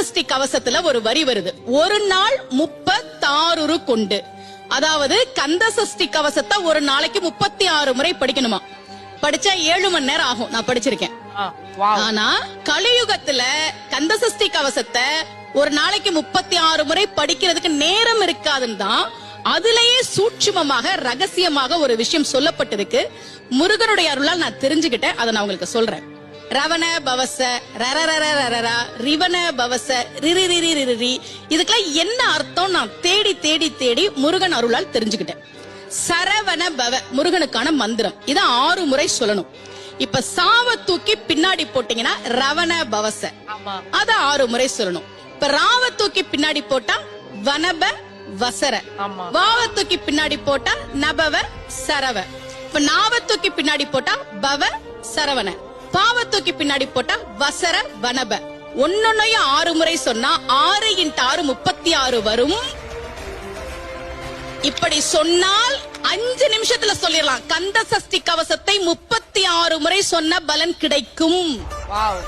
சஷ்டி கவசத்துல ஒரு வரி வருது. ஒரு நாள் முப்பத்தாறு கொண்டு. அதாவது கந்த சஷ்டி கவசத்தை ஒரு நாளைக்கு முப்பத்தி ஆறு முறை படிக்கணுமா? படிச்சா ஏழு மணி நேரம் ஆகும். நான் படிச்சிருக்கேன். ஆனா கலியுகத்துல கந்த சஷ்டி கவசத்தை ஒரு நாளைக்கு முப்பத்தி ஆறு முறை படிக்கிறதுக்கு நேரம் இருக்காதுன்னு தான் அதுலயே சூட்சுமமாக ரகசியமாக ஒரு விஷயம் சொல்லப்பட்டிருக்கு. முருகனுடைய அருளால் நான் தெரிஞ்சுக்கிட்டேன். அதை நான் உங்களுக்கு சொல்றேன். ரவண பவச ரரரர ரரரா ரிவன பவச ரிரி இதுக்கெல்லாம் என்ன அர்த்தம்? நான் தேடி தேடி தேடி முருகன் அருளால் தெரிஞ்சுக்கிட்டேன். சரவண பவ முருகனுக்கான மந்திரம். இத ஆறு முறை சொல்லணும். இப்ப சாவ தூக்கி பின்னாடி போட்டீங்கன்னா ரவண பவச. அத ஆறு முறை சொல்லணும். இப்ப ராவ தூக்கி பின்னாடி போட்டா வனப வசர. வாவ தூக்கி பின்னாடி போட்டா நபவ சரவ. இப்ப நாவ தூக்கி பின்னாடி போட்டா பவ சரவண. பாவ தூக்கி பின்னாடி போட்டா வசர வனப. ஒன்னொன்னையும் ஆறு முறை சொன்னா ஆறு இன்ட்டு ஆறு முப்பத்தி ஆறு வரும். இப்படி சொன்னால் அஞ்சு நிமிஷத்துல சொல்லிடலாம். கந்த சஷ்டி கவசத்தை முப்பத்தி ஆறு முறை சொன்ன பலன் கிடைக்கும். வாவ்.